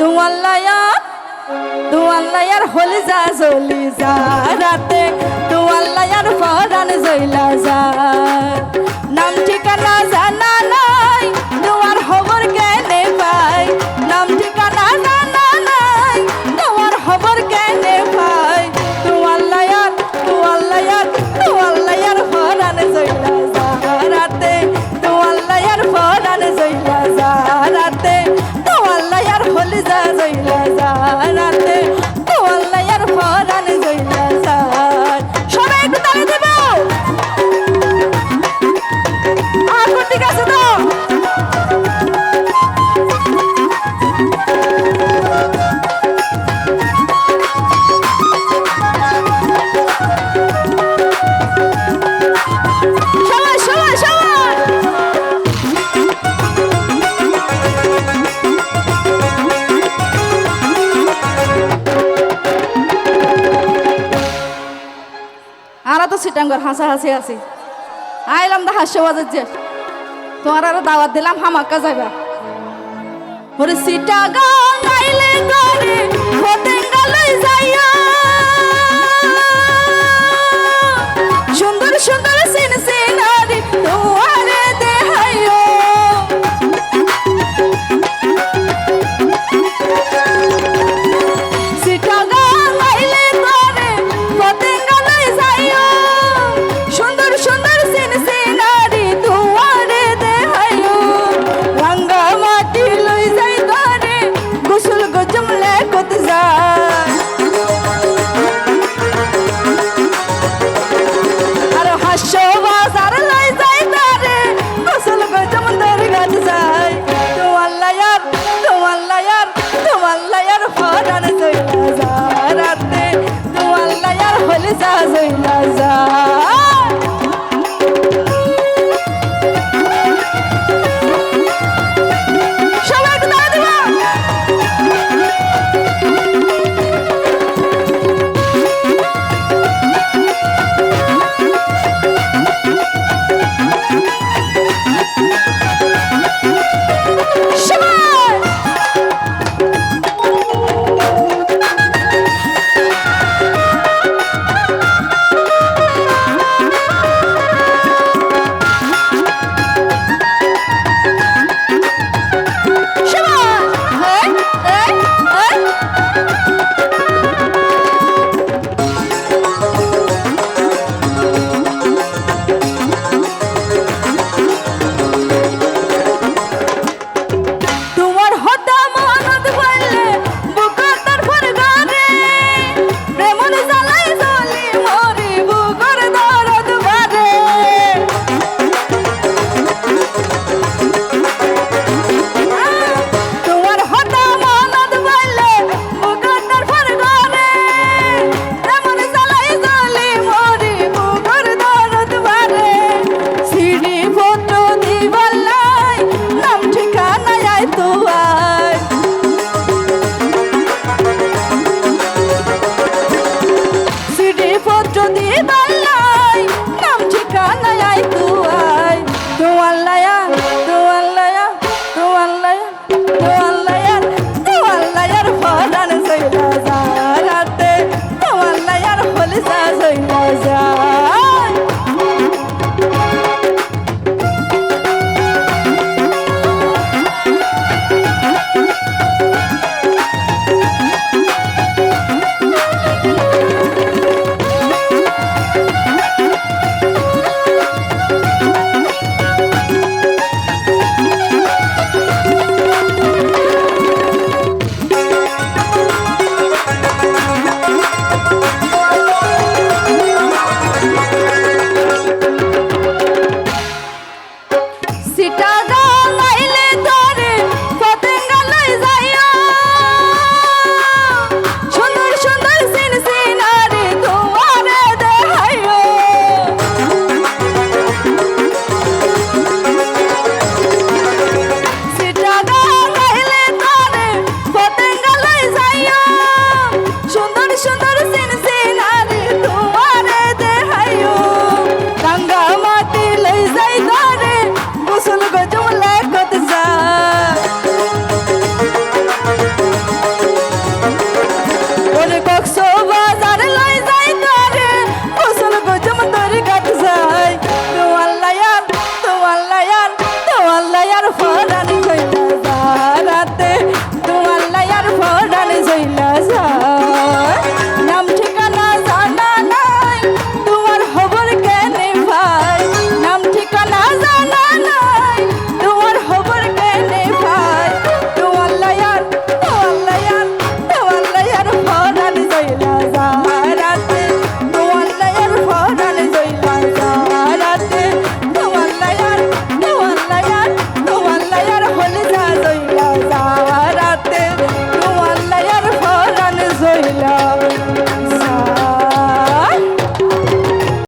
দুয়াল্লায়া দুয়াল্লায়ার হলি যা জলি যা রাতে দুয়াল্লায়ার ফরান জইলা যা নামটি আরা তো সিটাঙ্গর হাসা হাসি আছি। আইলাম দা হাস্যবাজার যে। তোমার আরও দাওয়াত দিলাম, হামাক্কা যাইবা। ওরে সিটাঙ্গ রান চইলা যা রাতে দোয়াল্লায়ার হলে যা চইলা যা রাজা